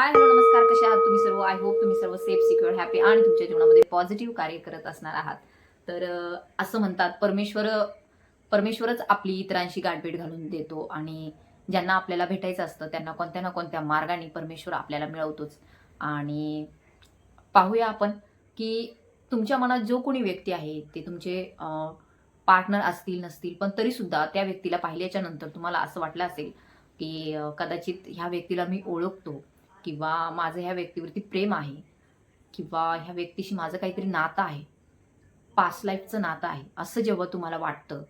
Hi hello नमस्कार कसे आहात तुम्ही सर्व? आय होप तुम्ही सर्व सेफ सिक्युअर हॅपी आणि तुमच्या जीवनामध्ये पॉझिटिव्ह कार्य करत असणार आहात. तर असं म्हणतात परमेश्वर परमेश्वरच आपली इतरांशी गाठभेट घालून देतो आणि ज्यांना आपल्याला भेटायचं असतं त्यांना कोणत्या ना कोणत्या मार्गाने परमेश्वर आपल्याला मिळवतोच. आणि पाहूया आपण की तुमच्या मनात जो कोणी व्यक्ती आहे ते तुमचे पार्टनर असतील नसतील पण तरीसुद्धा त्या व्यक्तीला पाहिल्याच्या नंतर तुम्हाला असं वाटलं असेल की कदाचित ह्या व्यक्तीला मी ओळखतो. किंवा माझं ह्या व्यक्तीवरती प्रेम आहे किंवा ह्या व्यक्तीशी माझं काहीतरी नातं आहे पास्ट लाईफचं नातं आहे असं जेव्हा तुम्हाला वाटतं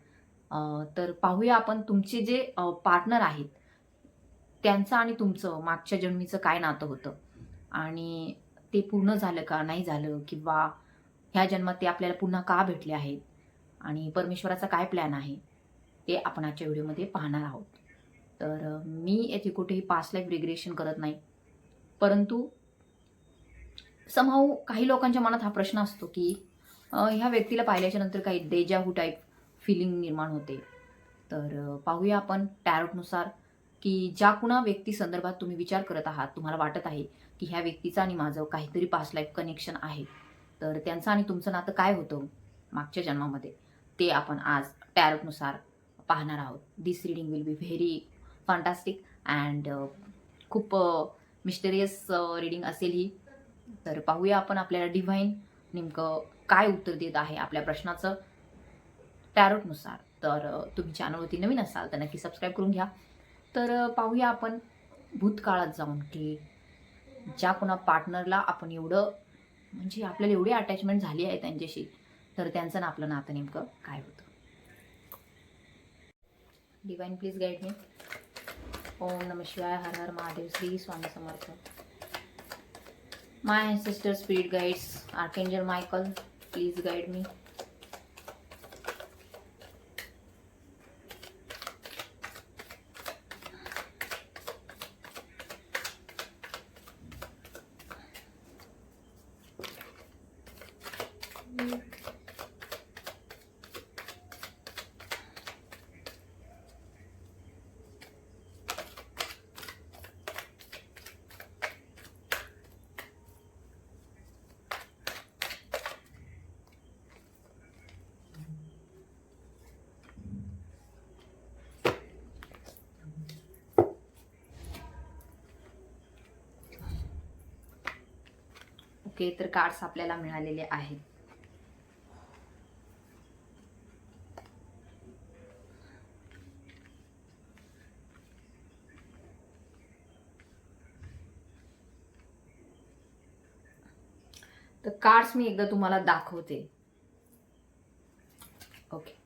तर पाहूया आपण तुमचे जे पार्टनर आहेत त्यांचं आणि तुमचं मागच्या जन्मीचं काय नातं होतं? आणि ते पूर्ण झालं का नाही झालं? किंवा ह्या जन्मात ते आपल्याला पुन्हा का भेटले आहेत? आणि परमेश्वराचा काय प्लॅन आहे? ते आपण आजच्या व्हिडिओमध्ये पाहणार आहोत. तर मी याची कुठेही पास्ट लाईफ रिग्रेशन करत नाही. परंतु समहाऊ काही लोकांच्या मनात हा प्रश्न असतो की ह्या व्यक्तीला पाहिल्याच्या नंतर काही डेजाहू टाईप फिलिंग निर्माण होते. तर पाहूया आपण टॅरोटनुसार की ज्या कुणा व्यक्ती संदर्भात तुम्ही विचार करत आहात तुम्हाला वाटत आहे की ह्या व्यक्तीचं आणि माझं काहीतरी पास्ट लाईफ कनेक्शन आहे. तर त्यांचं आणि तुमचं नातं काय होतं मागच्या जन्मामध्ये? ते आपण आज टॅरोटनुसार पाहणार आहोत. This reading will be very fantastic and खूप मिस्टरियस रिडिंग असेल ही तर पाहूया आपण आपल्याला डिव्हाइन नेमकं काय उत्तर देत आहे आपल्या प्रश्नाचं टॅरोटनुसार तर तुम्ही चॅनलवरती नवीन असाल तर नक्की सबस्क्राईब करून घ्या. तर पाहूया आपण भूतकाळात जाऊन की ज्या कोणा पार्टनरला आपण एवढं म्हणजे आपल्याला एवढी अटॅचमेंट झाली आहे त्यांच्याशी तर त्यांचं ना आपलं नातं नेमकं काय होतं? डिवाईन प्लीज गाईड मी ओम नम शिवाय हर हर Mahadev Shri Swami Samarth. My sister spirit guides archangel Michael please guide me okay तर कार्ड्स आपल्याला मिळालेले आहेत. तर कार्ड्स मी एकदा तुम्हाला दाखवते ओके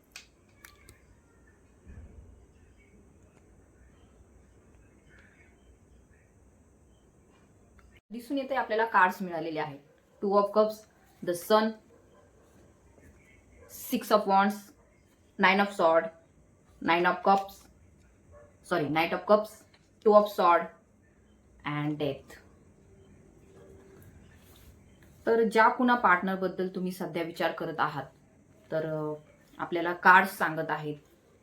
दिसून येते आपल्याला कार्ड्स मिळालेले आहेत. Two of cups the sun six of wands nine of sword nine of cups sorry knight of cups two of sword and death तर ज्या कुणा पार्टनरबद्दल तुम्ही सध्या विचार करत आहात तर आपल्याला कार्ड्स सांगत आहेत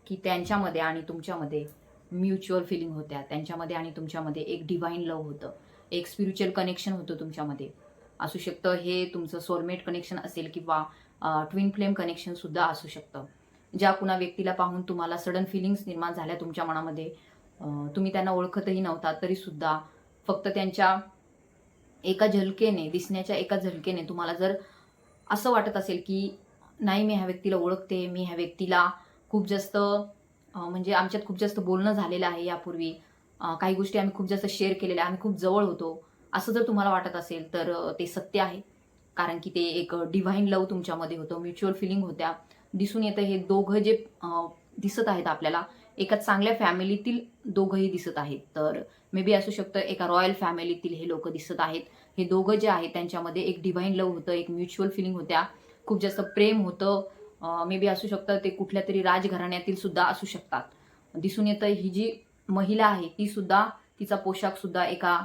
की त्यांच्यामध्ये आणि तुमच्यामध्ये म्युच्युअल फिलिंग होत्या. त्यांच्यामध्ये आणि तुमच्यामध्ये एक डिवाईन लव्ह होतं. एक स्पिरिच्युअल कनेक्शन होतं तुमच्यामध्ये. असू शकतं हे तुमचं सोलमेट कनेक्शन असेल किंवा ट्विन फ्लेम कनेक्शन सुद्धा असू शकतं. ज्या कुणा व्यक्तीला पाहून तुम्हाला सडन फिलिंग्स निर्माण झाल्या तुमच्या मनामध्ये तुम्ही त्यांना ओळखतही नव्हता तरी सुद्धा फक्त त्यांच्या एका झलकेने दिसण्याच्या एका झलकेने तुम्हाला जर असं वाटत असेल की नाही मी ह्या व्यक्तीला ओळखते मी ह्या व्यक्तीला खूप जास्त म्हणजे आमच्यात खूप जास्त बोलणं झालेलं आहे यापूर्वी काही गोष्टी आम्ही खूप जास्त शेअर केलेल्या आम्ही खूप जवळ होतो. असं जर तुम्हाला वाटत असेल तर ते सत्य आहे. कारण की ते एक डिव्हाइन लव तुमच्यामध्ये होतं म्युच्युअल फिलिंग होत्या. दिसून येतं हे दोघं जे दिसत आहेत आपल्याला एका चांगल्या फॅमिलीतील दोघंही दिसत आहेत. तर मे बी असू शकतं एका रॉयल फॅमिलीतील हे लोक दिसत आहेत. हे दोघं जे आहेत त्यांच्यामध्ये एक डिव्हाइन लव होतं एक म्युच्युअल फिलिंग होत्या. खूप जास्त प्रेम होतं. मे बी असू शकतं ते कुठल्या तरी राजघराण्यातील सुद्धा असू शकतात. दिसून येतं ही जी महिला आहे ती सुद्धा तिचा पोशाख सुद्धा एका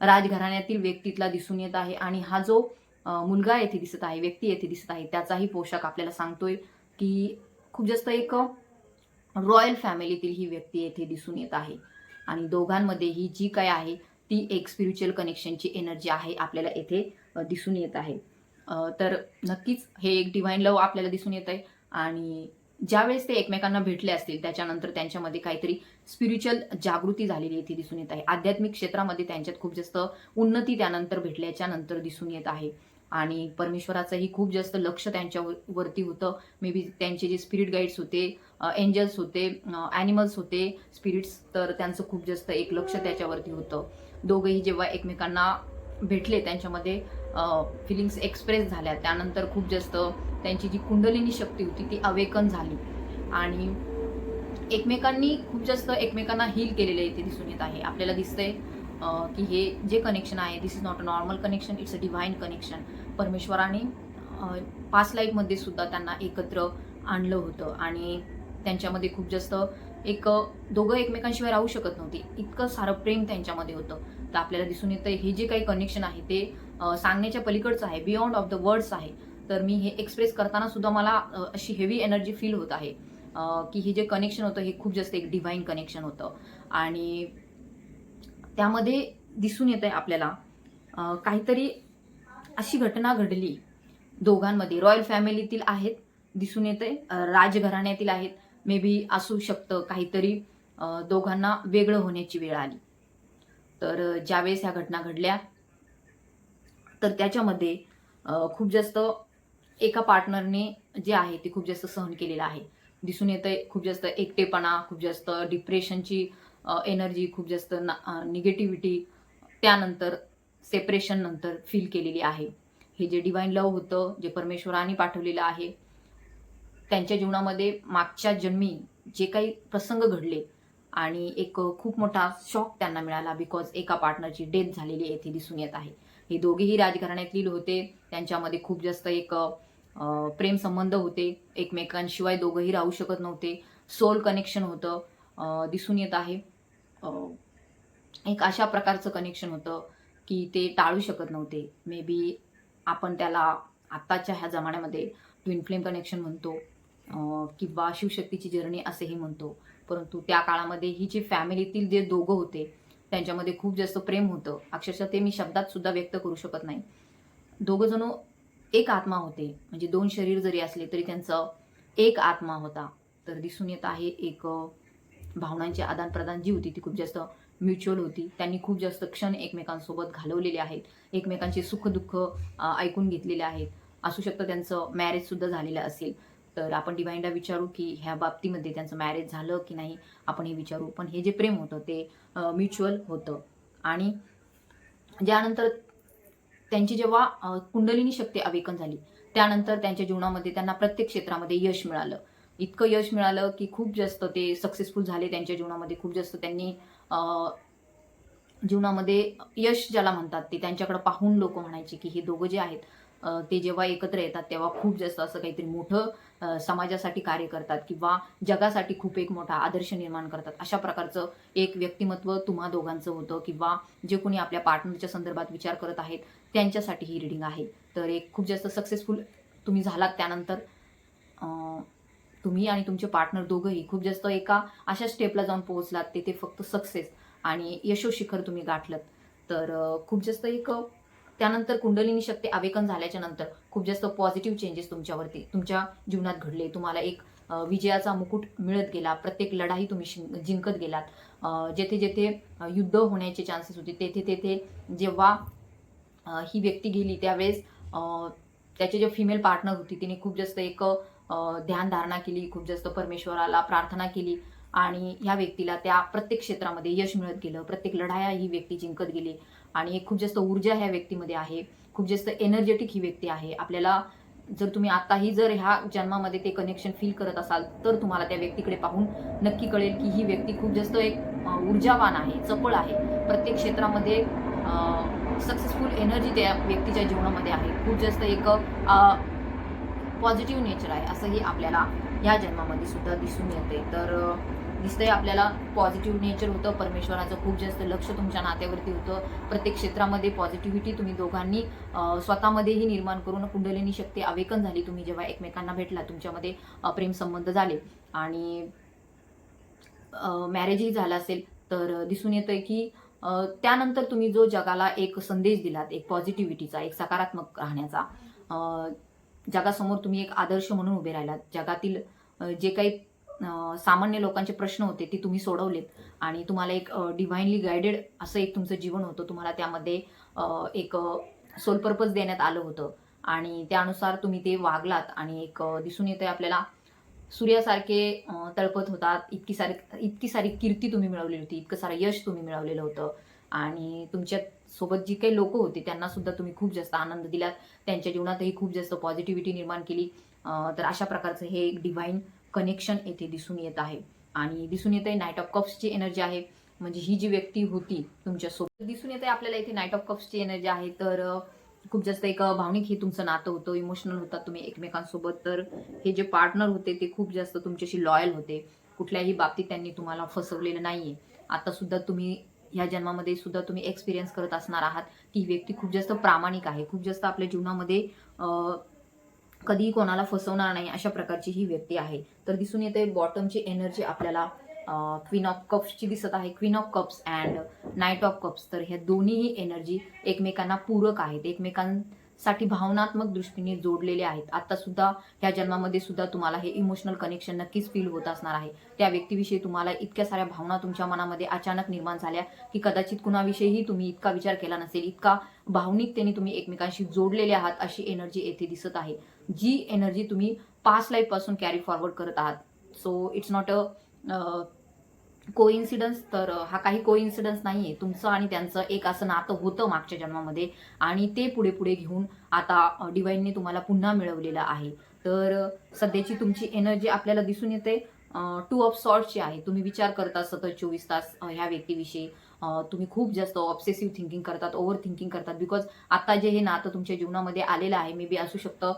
राजघराण्यातील व्यक्तीतला दिसून येत आहे आणि हा जो मुलगा येथे दिसत आहे व्यक्ती येथे दिसत आहे त्याचाही पोशाख आपल्याला सांगतोय की खूप जास्त एक रॉयल फॅमिलीतील ही व्यक्ती येथे दिसून येत आहे. आणि दोघांमध्ये ही जी काय आहे ती एक स्पिरिच्युअल कनेक्शनची एनर्जी आहे आपल्याला येथे दिसून येत आहे. तर नक्कीच हे एक डिव्हाइन लव आपल्याला दिसून येत आहे. आणि ज्यावेळेस ते एकमेकांना भेटले असतील त्याच्यानंतर त्यांच्यामध्ये काहीतरी स्पिरिच्युअल जागृती झालेली इथे दिसून येत आहे. आध्यात्मिक क्षेत्रामध्ये त्यांच्यात खूप जास्त उन्नती त्यानंतर भेटल्याच्या नंतर दिसून येत आहे. आणि परमेश्वराचंही खूप जास्त लक्ष त्यांच्यावरती होतं. मे बी त्यांचे जे स्पिरिट गाईड्स होते एंजल्स होते ॲनिमल्स होते स्पिरिट्स तर त्यांचं खूप जास्त एक लक्ष त्याच्यावरती होतं. दोघंही जेव्हा एकमेकांना भेटले त्यांच्यामध्ये फिलिंग्स एक्सप्रेस झाल्या. त्यानंतर खूप जास्त त्यांची जी कुंडलिनी शक्ती होती ती अवेकन झाली. आणि एकमेकांनी खूप जास्त एकमेकांना हील केलेले इथे दिसून येत आहे. आपल्याला दिसतंय की हे जे कनेक्शन आहे this is not a normal connection it's a divine connection परमेश्वराने पास्ट लाईफमध्ये सुद्धा त्यांना एकत्र आणलं होतं. आणि त्यांच्यामध्ये खूप जास्त एक दोघं एकमेकांशिवाय राहू शकत नव्हती. इतकं सारं प्रेम त्यांच्यामध्ये होतं. तर आपल्याला दिसून येतं हे जे काही कनेक्शन आहे ते सांगण्याच्या पलीकडचं आहे बियॉन्ड ऑफ द वर्ड्स आहे. तर मी हे एक्सप्रेस करताना सुद्धा मला अशी हेवी एनर्जी फील होत आहे. की हे जे कनेक्शन होतं हे खूप जास्त एक डिव्हाइन कनेक्शन होतं. आणि त्यामध्ये दिसून येत आहे आपल्याला काहीतरी अशी घटना घडली. दोघांमध्ये रॉयल फॅमिलीतील आहेत दिसून येते राजघराण्यातील आहेत. मे बी असू शकतं काहीतरी दोघांना वेगळं होण्याची वेळ आली. तर ज्यावेळेस ह्या घटना घडल्या तर त्याच्यामध्ये खूप जास्त एका पार्टनरने जे आहे ते खूप जास्त सहन केलेलं आहे. दिसून येतं खूप जास्त एकटेपणा खूप जास्त डिप्रेशनची एनर्जी खूप जास्त निगेटिव्हिटी त्यानंतर सेपरेशन नंतर फील केलेली आहे. हे जे डिवाईन लव होतं जे परमेश्वराने पाठवलेलं आहे त्यांच्या जीवनामध्ये मागच्या जन्मी जे काही प्रसंग घडले आणि एक खूप मोठा शॉक त्यांना मिळाला बिकॉज एका पार्टनरची डेथ झालेली येथे दिसून येत आहे. हे दोघेही राजघराण्यातील होते. त्यांच्यामध्ये खूप जास्त एक प्रेमसंबंध प्रेम संबंध होते. एकमेकांशिवाय दोघंही राहू शकत नव्हते. सोल कनेक्शन होतं. दिसून येत आहे. एक अशा प्रकारचं कनेक्शन होतं की ते टाळू शकत नव्हते. मे बी आपण त्याला आत्ताच्या ह्या जमान्यामध्ये ट्विन फ्लेम कनेक्शन म्हणतो किंवा शिवशक्तीची जर्नी असेही म्हणतो. परंतु त्या काळामध्ये ही जी फॅमिलीतील जे दोघं होते त्यांच्यामध्ये खूप जास्त प्रेम होतं. अक्षरशः ते मी शब्दात सुद्धा व्यक्त करू शकत नाही. दोघंजणं एक आत्मा होते. म्हणजे दोन शरीर जरी असले तरी त्यांचं एक आत्मा होता. तर दिसून येत आहे एक भावनांची आदानप्रदान जी होती ती खूप जास्त म्युच्युअल होती. त्यांनी खूप जास्त क्षण एकमेकांसोबत घालवलेले आहेत. एकमेकांचे सुखदुःख ऐकून घेतलेले आहेत. असू शकतं त्यांचं मॅरेज सुद्धा झालेलं असेल. तर आपण डिवाईनला विचारू की ह्या बाबतीमध्ये त्यांचं मॅरेज झालं की नाही आपण हे विचारू. पण हे जे प्रेम होतं ते म्युच्युअल होतं. आणि ज्यानंतर त्यांची जेव्हा कुंडलिनी शक्ती अवेकन झाली त्यानंतर त्यांच्या जीवनामध्ये त्यांना प्रत्येक क्षेत्रामध्ये यश मिळालं. इतकं यश मिळालं की खूप जास्त ते सक्सेसफुल झाले त्यांच्या जीवनामध्ये. खूप जास्त त्यांनी जीवनामध्ये यश ज्याला म्हणतात ते त्यांच्याकडे पाहून लोक म्हणायचे की हे दोघं जे आहेत ते जेव्हा एकत्र येतात तेव्हा खूप जास्त असं काहीतरी मोठं समाजासाठी कार्य करतात किंवा जगासाठी खूप एक मोठा आदर्श निर्माण करतात. अशा प्रकारचं एक व्यक्तिमत्व तुम्हा दोघांचं होतं किंवा जे कोणी आपल्या पार्टनरच्या संदर्भात विचार करत आहेत त्यांच्यासाठी ही रिडिंग आहे. तर एक खूप जास्त सक्सेसफुल तुम्ही झालात त्यानंतर. तुम्ही आणि तुमचे पार्टनर दोघंही खूप जास्त एका अशा स्टेपला जाऊन पोहोचलात तिथे फक्त सक्सेस आणि यशोशिखर तुम्ही गाठलत. तर खूप जास्त एक त्यानंतर कुंडलिनी शक्ती आवेकन झाल्याच्यानंतर खूप जास्त पॉझिटिव्ह चेंजेस तुमच्यावरती. तुमच्या जीवनात घडले. तुम्हाला एक विजयाचा मुकुट मिळत गेला. प्रत्येक लढाई तुम्ही जिंकत गेलात. जेथे जेथे युद्ध होण्याचे चान्सेस होते तेथे तेथे जेव्हा ही व्यक्ती गेली त्यावेळेस त्याचे जे फिमेल पार्टनर होती तिने खूप जास्त एक ध्यानधारणा केली खूप जास्त परमेश्वराला प्रार्थना केली. आणि ह्या व्यक्तीला त्या प्रत्येक क्षेत्रामध्ये यश मिळत गेलं. प्रत्येक लढाया ही व्यक्ती जिंकत गेली. आणि एक खूप जास्त ऊर्जा ह्या व्यक्तीमध्ये आहे. खूप जास्त एनर्जेटिक ही व्यक्ती आहे. आपल्याला जर तुम्ही आताही जर ह्या जन्मामध्ये ते कनेक्शन फील करत असाल तर तुम्हाला त्या व्यक्तीकडे पाहून नक्की कळेल की ही व्यक्ती खूप जास्त एक ऊर्जावान आहे चपळ आहे. प्रत्येक क्षेत्रामध्ये सक्सेसफुल एनर्जी त्या व्यक्तीच्या जीवनामध्ये आहे. खूप जास्त एक पॉझिटिव्ह नेचर आहे असंही आपल्याला या जन्मामध्ये सुद्धा दिसून येते तर दिसतंय आपल्याला पॉझिटिव्ह नेचर होतं परमेश्वराचं खूप जास्त लक्ष तुमच्या नात्यावरती होतं. प्रत्येक क्षेत्रामध्ये पॉझिटिव्हिटी तुम्ही दोघांनी स्वतःमध्येही निर्माण करून कुंडलिनी शक्ती आवेकन झाली. तुम्ही जेव्हा एकमेकांना भेटला तुमच्यामध्ये प्रेमसंबंध झाले. आणि मॅरेजही झालं असेल तर दिसून येतंय की त्यानंतर तुम्ही जो जगाला एक संदेश दिलात एक पॉझिटिव्हिटीचा एक सकारात्मक राहण्याचा जगासमोर तुम्ही एक आदर्श म्हणून उभे राहिलात. जगातील जे काही सामान्य लोकांचे प्रश्न होते ते तुम्ही सोडवलेत. आणि तुम्हाला एक डिव्हाइनली गायडेड असं एक तुमचं जीवन होतं. तुम्हाला त्यामध्ये एक सोल पर्पज देण्यात आलं होतं. आणि त्यानुसार तुम्ही ते वागलात आणि एक दिसून येते आपल्याला. सूर्यासारखे तळपत होतात. इतकी सारी इतकी सारी कीर्ती तुम्ही मिळवलेली होती. इतकं सारं यश तुम्ही मिळवलेलं होतं. आणि तुमच्यासोबत जी काही लोक होती त्यांना सुद्धा तुम्ही खूप जास्त आनंद दिलात. त्यांच्या जीवनातही खूप जास्त पॉझिटिव्हिटी निर्माण केली. तर अशा प्रकारचं हे एक डिव्हाइन कनेक्शन येथे दिसून येत आहे. आणि दिसून येत आहे नाईट ऑफ कप्सची एनर्जी आहे. म्हणजे ही जी व्यक्ती होती तुमच्यासोबत दिसून येते आपल्याला इथे नाईट ऑफ कप्सची एनर्जी आहे. तर खूप जास्त एक भावनिक हे तुमचं नातं होतं इमोशनल होतात तुम्ही एकमेकांसोबत. तर हे जे पार्टनर होते ते खूप जास्त तुमच्याशी लॉयल होते. कुठल्याही बाबतीत त्यांनी तुम्हाला फसवलेलं नाहीये. आता सुद्धा तुम्ही ह्या जन्मामध्ये सुद्धा तुम्ही एक्सपिरियन्स करत असणार आहात. की ही व्यक्ती खूप जास्त प्रामाणिक आहे. खूप जास्त आपल्या जीवनामध्ये कधीही कोणाला फसवणार नाही अशा प्रकारची ही व्यक्ती आहे. तर दिसून येते बॉटमची एनर्जी आपल्याला क्वीन ऑफ कप्सची दिसत आहे. Queen of cups and knight of cups तर ह्या दोन्हीही एनर्जी एकमेकांना पूरक आहेत. एकमेकां साठी भावनात्मक दृष्टीने जोडलेले आहेत. आता सुद्धा ह्या जन्मामध्ये सुद्धा तुम्हाला हे इमोशनल कनेक्शन नक्कीच फील होत असणार आहे. त्या व्यक्तीविषयी तुम्हाला इतक्या साऱ्या भावना तुमच्या मनामध्ये अचानक निर्माण झाल्या की कदाचित कुणाविषयीही तुम्ही इतका विचार केला नसेल. इतका भावनिकतेने तुम्ही एकमेकांशी जोडलेले आहात अशी एनर्जी येथे दिसत आहे. जी एनर्जी तुम्ही पास्ट लाईफपासून कॅरी फॉरवर्ड करत आहात. So it's not a coincidence तर हा काही कोइन्सिडन्स नाही आहे तुमचं आणि त्यांचं एक असं नातं होतं मागच्या जन्मामध्ये आणि ते पुढे पुढे घेऊन आता डिवाईनने तुम्हाला पुन्हा मिळवलेलं आहे. तर सध्याची तुमची एनर्जी आपल्याला दिसून येते. टू ऑफ सॉर्टची आहे तुम्ही विचार करता सतत चोवीस तास ह्या व्यक्तीविषयी. तुम्ही खूप जास्त ऑब्सेसिव्ह थिंकिंग करतात ओव्हर थिंकिंग करतात बिकॉज आता जे हे नातं तुमच्या जीवनामध्ये आलेलं आहे मे बी असू शकतं.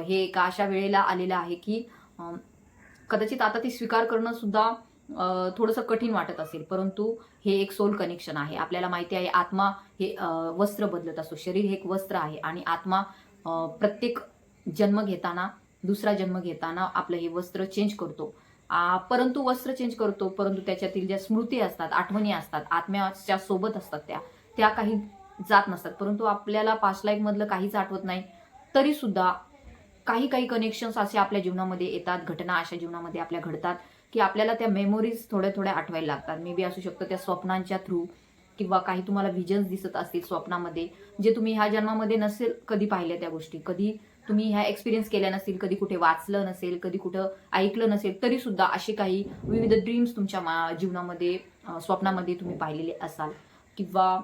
हे एका अशा वेळेला आलेलं आहे की कदाचित आता ते स्वीकार करणं सुद्धा थोडंसं कठीण वाटत असेल परंतु हे एक सोल कनेक्शन आहे. आपल्याला माहिती आहे आत्मा हे वस्त्र बदलत असतो. शरीर हे एक वस्त्र आहे आणि आत्मा प्रत्येक जन्म घेताना दुसरा जन्म घेताना आपलं हे वस्त्र चेंज करतो. परंतु वस्त्र चेंज करतो परंतु त्याच्यातील ज्या स्मृती असतात आठवणी असतात आत्म्याच्या सोबत असतात त्या त्या काही जात नसतात. परंतु आपल्याला पास्ट लाईफमधलं काहीच आठवत नाही तरीसुद्धा काही काही कनेक्शन्स असे आपल्या जीवनामध्ये येतात घटना अशा जीवनामध्ये आपल्या घडतात. की आपल्याला त्या मेमोरीज थोड्या थोड्या आठवायला लागतात. मे बी असू शकतं त्या स्वप्नांच्या थ्रू किंवा काही तुम्हाला व्हिजन्स दिसत असतील स्वप्नामध्ये जे तुम्ही ह्या जन्मामध्ये नसेल कधी पाहिल्या त्या गोष्टी. कधी तुम्ही ह्या एक्सपिरियन्स केल्या नसतील कधी कुठे वाचलं नसेल कधी कुठं ऐकलं नसेल तरी सुद्धा असे काही विविध ड्रीम्स तुमच्या मा- जीवनामध्ये स्वप्नामध्ये तुम्ही पाहिलेले असाल. किंवा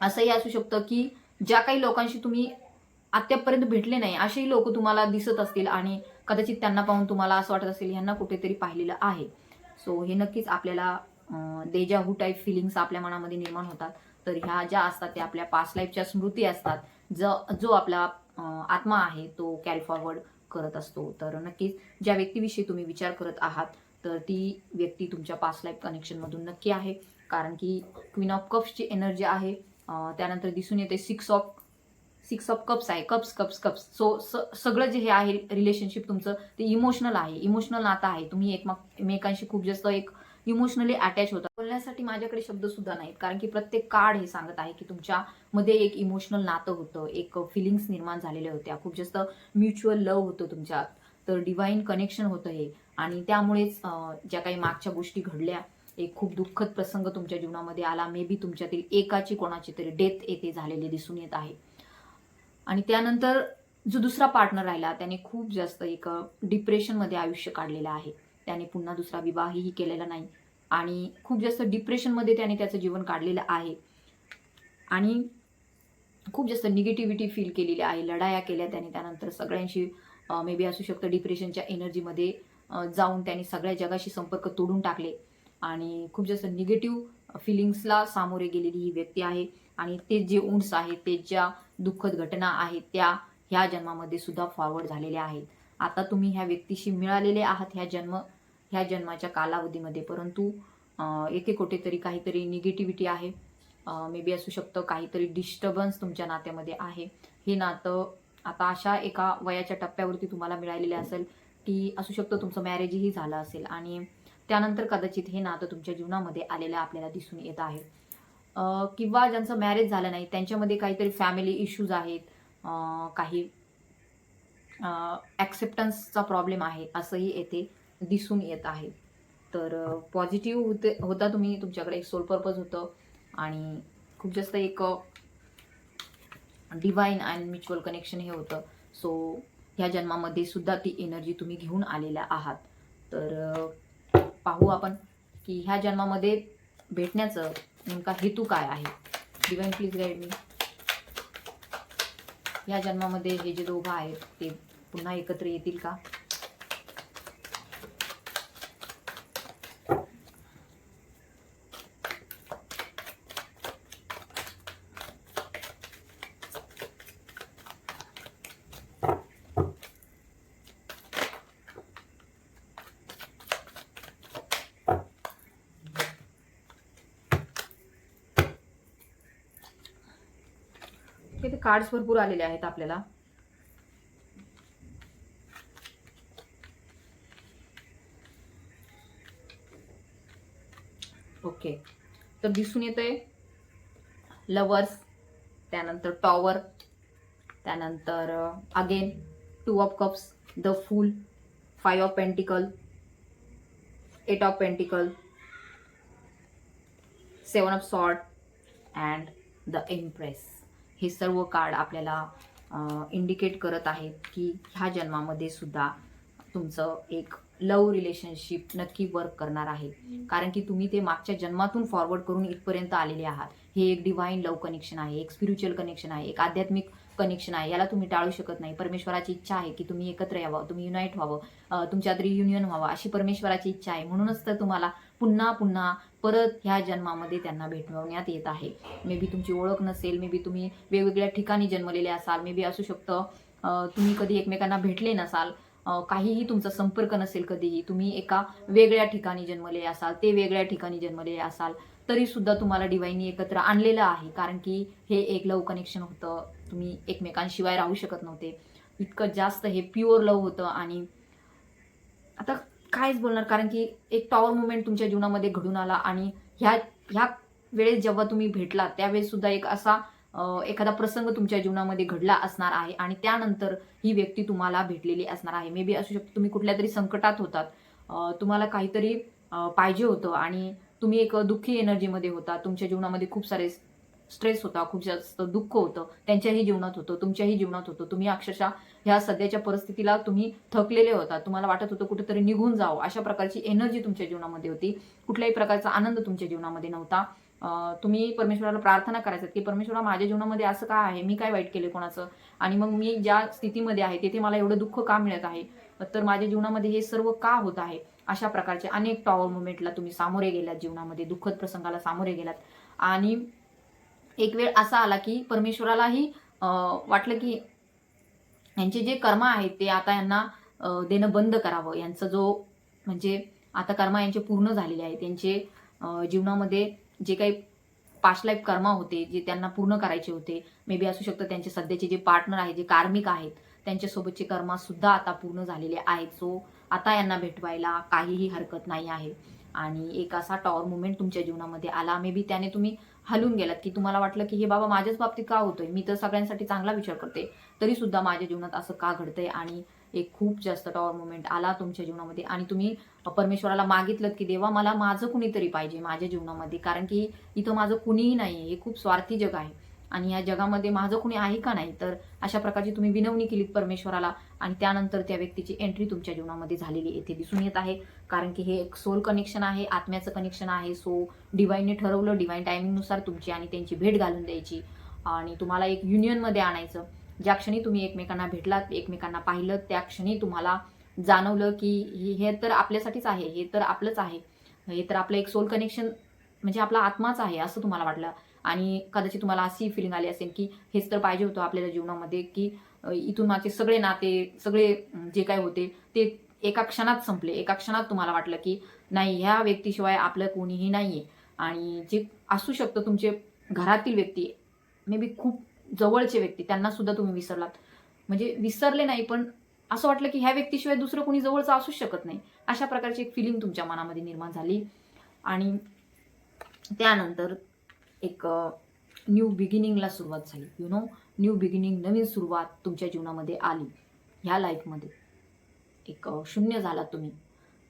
असंही असू शकतं की ज्या काही लोकांशी तुम्ही आत्तापर्यंत भेटले नाही असेही लोक तुम्हाला दिसत असतील आणि कदाचित त्यांना पाहून तुम्हाला असं वाटत असेल ह्यांना कुठेतरी पाहिलेलं आहे. सो हे नक्कीच आपल्याला देजा हू टाईप फिलिंग्स आपल्या मनामध्ये निर्माण होतात. तर ह्या ज्या असतात त्या आपल्या पास्ट लाईफच्या स्मृती असतात ज जो आपला आत्मा आहे तो कॅरी फॉरवर्ड करत असतो. तर नक्कीच ज्या व्यक्तीविषयी तुम्ही विचार करत आहात तर ती व्यक्ती तुमच्या पास्ट लाईफ कनेक्शनमधून नक्की आहे. कारण की क्वीन ऑफ कप्सची एनर्जी आहे. त्यानंतर दिसून येते six of six of cups आहे कप्स कप्स कप्स. सो सगळं जे हे आहे रिलेशनशिप तुमचं ते इमोशनल आहे. इमोशनल नातं आहे. तुम्ही एकमेकांशी खूप जास्त एक इमोशनली अटॅच होता. बोलण्यासाठी माझ्याकडे शब्द सुद्धा नाहीत. कारण की प्रत्येक कार्ड हे सांगत आहे की तुमच्या मध्ये एक इमोशनल नातं होतं. एक फिलिंग्स निर्माण झालेल्या होत्या. खूप जास्त म्युच्युअल लव्ह होतं तुमच्यात. तर डिवाईन कनेक्शन होतं हे. आणि त्यामुळेच ज्या काही मागच्या गोष्टी घडल्या एक खूप दुःखद प्रसंग तुमच्या जीवनामध्ये आला. मे बी तुमच्यातील एकाची कोणाची तरी डेथ येथे झालेली दिसून येत आहे. आणि त्यानंतर जो दुसरा पार्टनर राहिला त्याने खूप जास्त एक डिप्रेशनमध्ये आयुष्य काढलेलं आहे. त्याने पुन्हा दुसरा विवाहही केलेला नाही. आणि खूप जास्त डिप्रेशनमध्ये त्याने त्याचं जीवन काढलेलं आहे. आणि खूप जास्त निगेटिव्हिटी फील केलेली आहे. लढाया केल्या त्याने त्यानंतर सगळ्यांशी मे बी असू शकतं डिप्रेशनच्या एनर्जीमध्ये जाऊन त्याने सगळ्या जगाशी संपर्क तोडून टाकले. आणि खूप जास्त निगेटिव्ह फिलिंग्सला सामोरे गेलेली ही व्यक्ती आहे. आणि ते जे उंट्स आहेत ते ज्या दुःखद घटना आहेत त्या ह्या जन्मामध्ये सुद्धा फॉरवर्ड झालेल्या आहेत. आता तुम्ही ह्या व्यक्तीशी मिळालेले आहात ह्या जन्म ह्या जन्माच्या कालावधीमध्ये. परंतु एके कुठेतरी काहीतरी निगेटिव्हिटी आहे. मे बी असू शकतं काहीतरी डिस्टर्बन्स तुमच्या नात्यामध्ये आहे. हे नातं आता अशा एका वयाच्या टप्प्यावरती तुम्हाला मिळालेले असेल की असू शकतं तुमचं मॅरेजही झालं असेल. आणि त्यानंतर कदाचित हे नातं तुमच्या जीवनामध्ये आलेलं आपल्याला दिसून येत आहे. किंवा ज्यांचं मॅरेज झालं नाही त्यांच्यामध्ये काहीतरी फॅमिली इश्यूज आहेत काही ॲक्सेप्टन्सचा प्रॉब्लेम आहे असंही येथे दिसून येत आहे. तर पॉझिटिव्ह होते होता तुम्ही तुमच्याकडे एक सोल पर्पज होतं आणि खूप जास्त एक डिवाईन अँड म्युच्युअल कनेक्शन हे होतं. सो ह्या जन्मामध्ये सुद्धा ती एनर्जी तुम्ही घेऊन आलेल्या आहात. तर पाहू आपण की ह्या जन्मामध्ये भेटण्याचं नेमका हेतू काय आहे? डिवाईन प्लीज गाईड मी या जन्मामध्ये हे जे दोघं आहेत ते पुन्हा एकत्र येतील का इथे कार्ड्स भरपूर आलेले आहेत आपल्याला. ओके तर दिसून येतंय. लवर्स त्यानंतर टॉवर त्यानंतर again two of cups the fool five of pentacle eight of pentacle seven of sword and the empress हे सर्व कार्ड आपल्याला इंडिकेट करत आहेत की ह्या जन्मामध्ये सुद्धा तुमचं एक लव रिलेशनशिप नक्की वर्क करणार आहे. कारण की तुम्ही ते मागच्या जन्मातून फॉरवर्ड करून इथपर्यंत आलेले आहात. हे एक डिवाईन लव कनेक्शन आहे एक स्पिरिच्युअल कनेक्शन आहे एक आध्यात्मिक कनेक्शन आहे. याला तुम्ही टाळू शकत नाही. परमेश्वराची इच्छा आहे की तुम्ही एकत्र यावं तुम्ही युनाईट व्हावं तुमच्यात रियुनियन व्हावं अशी परमेश्वराची इच्छा आहे. म्हणूनच तर तुम्हाला पुन्हा पुन्हा परत ह्या जन्मामध्ये त्यांना भेटवण्यात येत आहे. मे बी तुमची ओळख नसेल मे बी तुम्ही वेगवेगळ्या ठिकाणी जन्मलेले असाल मे बी असू शकतं तुम्ही कधी एकमेकांना भेटले नसाल काहीही तुमचा संपर्क नसेल कधीही तुम्ही एका वेगळ्या ठिकाणी जन्मले असाल ते वेगळ्या ठिकाणी जन्मले असाल तरी सुद्धा तुम्हाला डिवाईननी एकत्र आणलेलं आहे कारण की हे एक लव कनेक्शन होतं तुम्ही एकमेकांशिवाय राहू शकत नव्हते. इतकं जास्त हे प्युअर लव होतं आणि आता कायच बोलणार कारण की एक टॉवर मुवमेंट तुमच्या जीवनामध्ये घडून आला आणि ह्या ह्या वेळेस जेव्हा तुम्ही भेटला त्यावेळेस सुद्धा एक असा एखादा प्रसंग तुमच्या जीवनामध्ये घडला असणार आहे आणि त्यानंतर ही व्यक्ती तुम्हाला भेटलेली असणार आहे. मे बी असू शकतो तुम्ही कुठल्या तरी संकटात होतात. तुम्हाला काहीतरी पाहिजे होतं आणि तुम्ही एक दुःखी एनर्जीमध्ये होता. तुमच्या जीवनामध्ये खूप सारे स्ट्रेस होता खूप जास्त दुःख होतं. त्यांच्याही जीवनात होतं तुमच्याही जीवनात होतं. तुम्ही अक्षरशः ह्या सध्याच्या परिस्थितीला तुम्ही थकलेले होता. तुम्हाला वाटत होतं कुठेतरी निघून जावं. अशा प्रकारची एनर्जी तुमच्या जीवनामध्ये होती. कुठल्याही प्रकारचा आनंद तुमच्या जीवनामध्ये नव्हता. तुम्ही परमेश्वराला प्रार्थना करायचं की परमेश्वरा माझ्या जीवनामध्ये असं काय आहे? मी काय वाईट केले कोणाचं? आणि मग मी ज्या स्थितीमध्ये आहे तिथे मला एवढं दुःख का मिळत आहे? तर माझ्या जीवनामध्ये हे सर्व का होत आहे? अशा प्रकारचे अनेक टॉवर मुवमेंटला तुम्ही सामोरे गेलात जीवनामध्ये. दुःखद प्रसंगाला सामोरे गेलात. आणि एक वेळ असा आला की परमेश्वरालाही वाटलं की यांचे जे कर्म आहेत ते आता यांना देणं बंद करावं. यांचा जो म्हणजे आता कर्म यांचे पूर्ण झालेले आहेत. त्यांचे जीवनामध्ये जे काही पास्ट लाईफ कर्म होते जे त्यांना पूर्ण करायचे होते मे बी असू शकतं त्यांचे सध्याचे जे पार्टनर आहेत जे कार्मिक आहेत त्यांच्यासोबतचे कर्म सुद्धा आता पूर्ण झालेले आहेत. सो आता यांना भेटवायला काहीही हरकत नाही आहे. आणि एक असा टॉवर मुवमेंट तुमच्या जीवनामध्ये आला. मे बी त्याने तुम्ही हलून गेलात की तुम्हाला वाटलं की हे बाबा माझ्याच बाबतीत का होतोय? मी तर सगळ्यांसाठी चांगला विचार करते. तरी सुद्धा माझ्या जीवनात असं का घडतंय? आणि एक खूप जास्त टॉवर मुवमेंट आला तुमच्या जीवनामध्ये. आणि तुम्ही परमेश्वराला मागितलं की देवा मला माझं कुणीतरी पाहिजे माझ्या जीवनामध्ये. कारण की इथं माझं कुणीही नाही हे खूप स्वार्थी जग आहे. आणि या जगामध्ये माझं कुणी आहे का नाही तर अशा प्रकारची तुम्ही विनवणी केलीत परमेश्वराला आणि त्यानंतर त्या व्यक्तीची एंट्री तुमच्या जीवनामध्ये झालेली येथे दिसून येत आहे. कारण की हे एक सोल कनेक्शन आहे आत्म्याचं कनेक्शन आहे. सो डिवाईनने ठरवलं डिवाईन टायमिंगनुसार तुमची आणि त्यांची भेट घालून द्यायची. आणि तुम्हाला एक युनियनमध्ये आणायचं. ज्या क्षणी तुम्ही एकमेकांना भेटलात एकमेकांना पाहिलं त्या क्षणी तुम्हाला जाणवलं की हे- हे तर आपल्यासाठीच आहे हे तर आपलंच आहे. हे तर आपलं एक सोल कनेक्शन म्हणजे आपला आत्माच आहे असं तुम्हाला वाटलं. आणि कदाचित तुम्हाला अशी फिलिंग आली असेल की हेच तर पाहिजे होतं आपल्याला जीवनामध्ये की इथून माझे सगळे नाते सगळे जे काय होते ते एका क्षणात संपले. एका क्षणात तुम्हाला वाटलं की नाही ह्या व्यक्तीशिवाय आपलं कोणीही नाहीये. आणि जे असू शकतं तुमचे घरातील व्यक्ती मे बी खूप जवळचे व्यक्ती त्यांना सुद्धा तुम्ही विसरलात. म्हणजे विसरले नाही पण असं वाटलं की ह्या व्यक्तीशिवाय दुसरं कोणी जवळचं असूच शकत नाही. अशा प्रकारची एक फिलिंग तुमच्या मनामध्ये निर्माण झाली. आणि त्यानंतर एक न्यू बिगिनिंगला सुरुवात झाली. यु नो न्यू बिगिनिंग नवीन सुरुवात तुमच्या जीवनामध्ये आली. ह्या लाईफमध्ये एक शून्य झाला तुम्ही.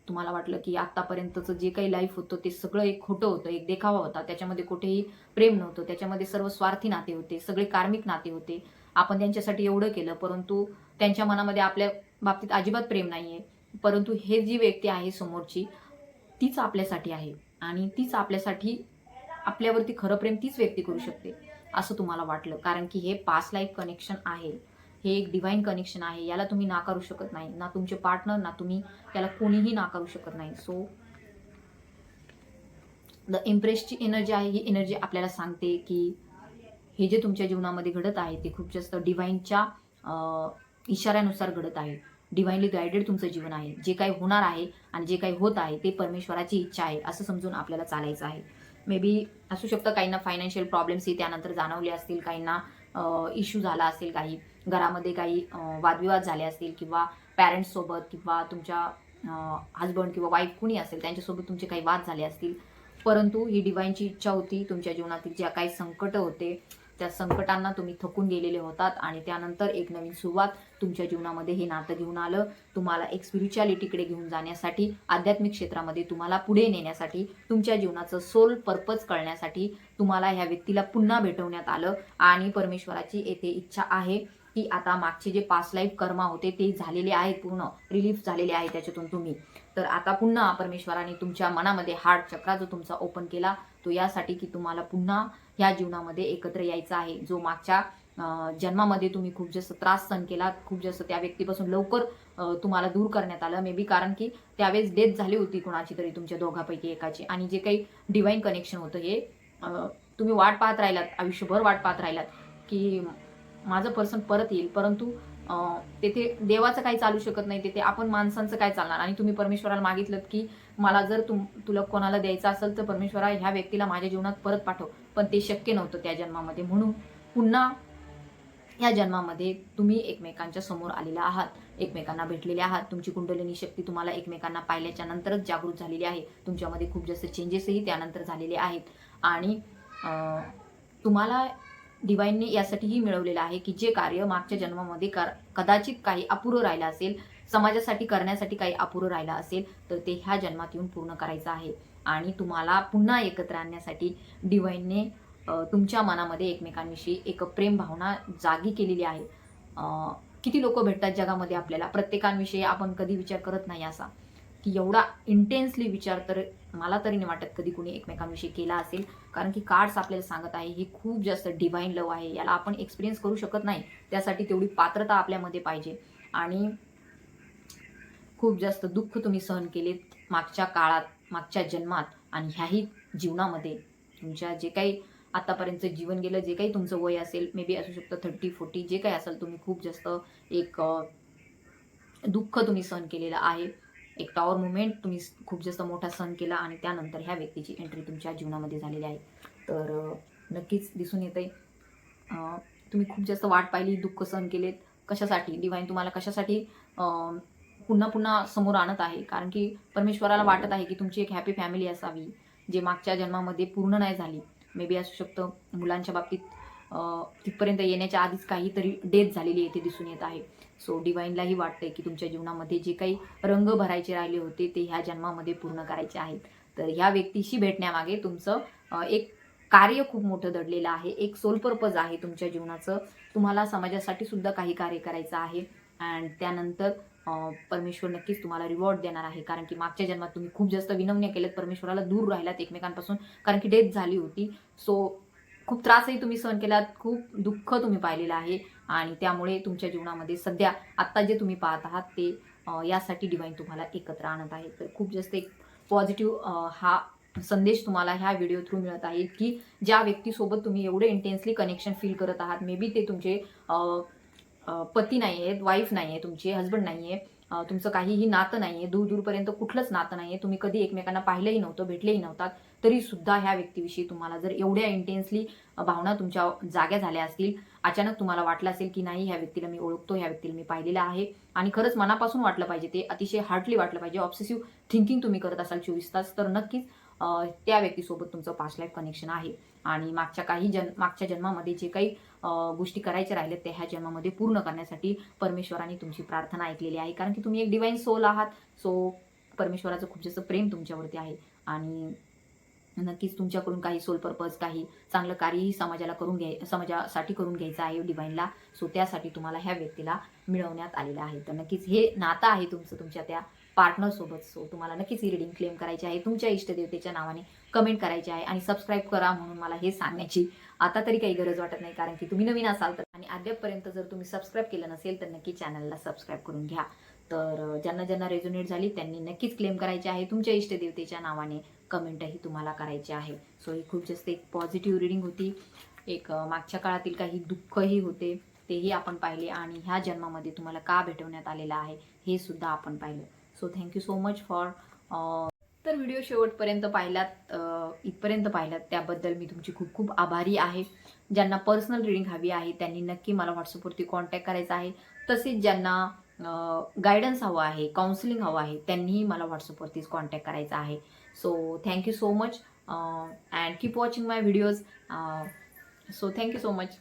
तुम्हाला वाटलं की आत्तापर्यंतचं जे काही लाईफ होतं ते सगळं एक खोटं होतं एक देखावा होता. त्याच्यामध्ये कुठेही प्रेम नव्हतं. त्याच्यामध्ये सर्व स्वार्थी नाते होते सगळे कार्मिक नाते होते. आपण त्यांच्यासाठी एवढं केलं परंतु त्यांच्या मनामध्ये आपल्या बाबतीत अजिबात प्रेम नाही आहे परंतु हे जी व्यक्ती आहे समोरची तीच आपल्यासाठी आहे. आणि तीच आपल्यासाठी आपल्यावरती खरं प्रेम तीच व्यक्ती करू शकते असं तुम्हाला वाटलं. कारण की हे पास लाईफ कनेक्शन आहे. हे एक डिवाईन कनेक्शन आहे. याला तुम्ही नाकारू शकत नाही. ना तुमचे पार्टनर ना तुम्ही त्याला कोणीही नाकारू शकत नाही. सो द इम्प्रेसची एनर्जी आहे. ही एनर्जी आपल्याला सांगते की हे जे तुमच्या जीवनामध्ये घडत आहे ते खूप जास्त डिवाईनच्या इशाऱ्यानुसार घडत आहे. डिवाईनली गायडेड तुमचं जीवन आहे. जे काही होणार आहे आणि जे काही होत आहे ते परमेश्वराची इच्छा आहे असं समजून आपल्याला चालायचं आहे. मे बी असू शकतं काहींना फायनान्शियल प्रॉब्लेम्सही त्यानंतर जाणवले असतील काहींना इश्यू झाला असेल काही घरामध्ये काही वादविवाद झाले असतील किंवा पॅरेंट्ससोबत किंवा तुमच्या हजबंड किंवा वाईफ कुणी असेल त्यांच्यासोबत तुमचे काही वाद झाले असतील. परंतु ही डिवाईनची इच्छा होती तुमच्या जीवनातील ज्या काही संकट होते त्या संकटांना तुम्ही थकून गेलेले होतात आणि त्यानंतर एक नवीन सुरुवात तुमच्या जीवनामध्ये हे नातं घेऊन आलं. तुम्हाला एक स्पिरिच्युअलिटीकडे घेऊन जाण्यासाठी आध्यात्मिक क्षेत्रामध्ये तुम्हाला पुढे नेण्यासाठी तुमच्या जीवनाचं सोल पर्पज कळण्यासाठी तुम्हाला ह्या व्यक्तीला पुन्हा भेटवण्यात आलं. आणि परमेश्वराची येथे इच्छा आहे की आता मागचे जे पास्ट लाईफ कर्मा होते ते झालेले आहेत पूर्ण रिलीफ झालेले आहे त्याच्यातून तुम्ही. तर आता पुन्हा परमेश्वराने तुमच्या मनामध्ये हार्ट चक्रा जो तुमचा ओपन केला तो यासाठी की तुम्हाला पुन्हा ह्या जीवनामध्ये एकत्र यायचं आहे. जो मागच्या जन्मामध्ये तुम्ही खूप जास्त त्रास सहन केला खूप जास्त त्या व्यक्तीपासून लवकर तुम्हाला दूर करण्यात आलं. मे बी कारण की त्यावेळेस डेथ झाली होती कोणाची तरी तुमच्या दोघापैकी एकाची. आणि जे काही डिवाईन कनेक्शन होतं हे तुम्ही वाट पाहत राहिलात आयुष्यभर वाट पाहत राहिलात की माझं पर्सन परत येईल. परंतु तेथे देवाचं काही चालू शकत नाही. तेथे आपण माणसांचं काय चालणार? आणि तुम्ही परमेश्वराला मागितलं की मला जर तुम तुला कोणाला द्यायचं असेल तर परमेश्वरा ह्या व्यक्तीला माझ्या जीवनात परत पाठव. पण ते शक्य नव्हतं त्या जन्मामध्ये. म्हणून पुन्हा या जन्मामध्ये तुम्ही एकमेकांच्या समोर आलेला आहात एकमेकांना भेटलेले आहात तुमची कुंडलिनी शक्ती तुम्हाला एकमेकांना पाहिल्याच्या नंतरच जागृत झालेली आहे तुमच्यामध्ये खूप जास्त चेंजेसही त्यानंतर झालेले आहेत. आणि तुम्हाला डिवाईनने यासाठीही मिळवलेलं आहे की जे कार्य मागच्या जन्मामध्ये कर कदाचित काही अपुरं राहिलं असेल समाजासाठी करण्यासाठी काही अपुरं राहिलं असेल तर ते ह्या जन्मात येऊन पूर्ण करायचं आहे. आणि तुम्हाला पुन्हा एकत्र आणण्यासाठी डिवाईनने तुमच्या मनामध्ये एकमेकांविषयी एक प्रेम भावना जागी केलेली आहे. किती लोक भेटतात जगामध्ये आपल्याला? प्रत्येकांविषयी आपण कधी विचार करत नाही असा. की एवढा इंटेन्सली विचार तर मला तरी नाही वाटत कधी कुणी एकमेकांविषयी केला असेल. कारण की कार्ड्स आपल्याला सांगत आहे ही खूप जास्त डिवाईन लव आहे. याला आपण एक्सपिरियन्स करू शकत नाही. त्यासाठी तेवढी पात्रता आपल्यामध्ये पाहिजे. आणि खूप जास्त दुःख तुम्ही सहन केलेत मागच्या काळात मागच्या जन्मात आणि ह्याही जीवनामध्ये. तुमच्या जे काही आतापर्यंत जीवन गेलं जे काही तुमचं वय असेल मे बी असू शकतं थर्टी फोर्टी जे काही असाल तुम्ही खूप जास्त एक दुःख तुम्ही सहन केलेलं आहे. एक टॉवर मुवमेंट तुम्ही खूप जास्त मोठा सहन केला आणि त्यानंतर ह्या व्यक्तीची एंट्री तुमच्या जीवनामध्ये झालेली आहे. तर नक्कीच दिसून येते तुम्ही खूप जास्त वाट पाहिली दुःख सहन केलेत. कशासाठी? डिवाईन तुम्हाला कशासाठी पुन्हा पुन्हा समोर आणत आहे? कारण की परमेश्वराला वाटत आहे की तुमची एक हॅपी फॅमिली असावी जे मागच्या जन्मामध्ये पूर्ण नाही झाली. मे बी असू शकतं मुलांच्या बाबतीत तिथपर्यंत येण्याच्या आधीच काहीतरी डेथ झालेली येथे दिसून येत आहे. सो डिवाईनलाही वाटतंय की तुमच्या जीवनामध्ये जे काही रंग भरायचे राहिले होते ते ह्या जन्मामध्ये पूर्ण करायचे आहेत. तर ह्या व्यक्तीशी भेटण्यामागे तुमचं एक कार्य खूप मोठं दडलेलं आहे. एक सोल पर्पज आहे तुमच्या जीवनाचं. तुम्हाला समाजासाठी सुद्धा काही कार्य करायचं आहे. अँड त्यानंतर परमेश्वर नक्कीच तुम्हाला रिवॉर्ड देणार आहे. कारण की मागच्या जन्मात तुम्ही खूप जास्त विनवण्या केल्यात परमेश्वराला दूर राहिलात एकमेकांपासून. कारण की डेथ झाली होती. सो खूप त्रासही तुम्ही सहन केलात. खूप दुःख तुम्ही पाहिलेलं आहे. आणि त्यामुळे तुमच्या जीवनामध्ये सध्या आत्ता जे तुम्ही पाहत आहात ते यासाठी डिवाईन तुम्हाला एकत्र आणत आहे. तर खूप जास्त एक पॉझिटिव्ह हा संदेश तुम्हाला ह्या व्हिडिओ थ्रू मिळत आहे की ज्या व्यक्तीसोबत तुम्ही एवढे इंटेन्सली कनेक्शन फील करत आहात मे बी ते तुमचे पती नाही आहेत वाईफ नाही आहे तुमचे हस्बंड नाही आहे तुमचं काहीही नातं नाही आहे दूर दूरपर्यंत कुठलंच नातं नाही आहे तुम्ही कधी एकमेकांना पाहिलंही नव्हतं भेटलेही नव्हतात तरी सुद्धा ह्या व्यक्तीविषयी तुम्हाला जर एवढ्या इंटेन्सली भावना तुमच्या जाग्या झाल्या असतील अचानक तुम्हाला वाटलं असेल की नाही ह्या व्यक्तीला मी ओळखतो ह्या व्यक्तीला मी पाहिलेलं आहे आणि खरंच मनापासून वाटलं पाहिजे ते अतिशय हार्डली वाटलं पाहिजे ऑब्सेसिव्ह थिंकिंग तुम्ही करत असाल चोवीस तास तर नक्कीच त्या व्यक्तीसोबत तुमचं पास्ट लाईफ कनेक्शन आहे. आणि मागच्या काही जन मागच्या जन्मामध्ये जे काही गोष्टी करायच्या राहिल्या त्या ह्या जन्मामध्ये पूर्ण करण्यासाठी परमेश्वराने तुमची प्रार्थना ऐकलेली आहे. कारण की तुम्ही एक डिवाईन सोल आहात. सो परमेश्वराचं खूप जास्त प्रेम तुमच्यावरती आहे. आणि नक्कीच तुमच्याकडून काही सोल पर्पज काही चांगलं कार्यही समाजाला करून घ्याय समाजासाठी करून घ्यायचं आहे डिवाईनला सो त्यासाठी तुम्हाला ह्या व्यक्तीला मिळवण्यात आलेलं आहे तर नक्कीच हे नातं आहे तुमचं तुमच्या त्या पार्टनरसोबत सो तुम्हाला नक्कीच ही रिडिंग क्लेम करायची आहे. तुमच्या इष्टदेवतेच्या नावाने कमेंट करायची आहे आणि सबस्क्राईब करा म्हणून मला हे सांगण्याची आता तरी काही गरज वाटत नाही कारण की तुम्ही नवीन असाल तर आणि अद्यापपर्यंत जर तुम्ही सबस्क्राईब केलं नसेल तर नक्की चॅनलला सबस्क्राईब करून घ्या. तर ज्यांना ज्यांना रेझोनेट झाली त्यांनी नक्कीच क्लेम करायचे आहे. तुमच्या इष्टदेवतेच्या नावाने कमेंटही तुम्हाला करायची आहे. सो ही खूप जास्त एक पॉझिटिव्ह रिडिंग होती. एक मागच्या काळातील काही दुःखही होते तेही आपण पाहिले आणि ह्या जन्मामध्ये तुम्हाला का भेटवण्यात आलेलं आहे हे सुद्धा आपण पाहिलं. So thank you so much for तर व्हिडिओ शेवटपर्यंत पाहिलात इथपर्यंत पाहिलात त्याबद्दल मी तुमची खूप खूप आभारी आहे. ज्यांना पर्सनल रिडिंग हवी आहे त्यांनी नक्की मला व्हॉट्सअपवरती कॉन्टॅक्ट करायचा आहे. तसेच ज्यांना गायडन्स हवं आहे काउन्सिलिंग हवं आहे त्यांनीही मला व्हॉट्सअपवरतीच कॉन्टॅक्ट करायचा आहे. So thank you so much and keep watching my videos so thank you so much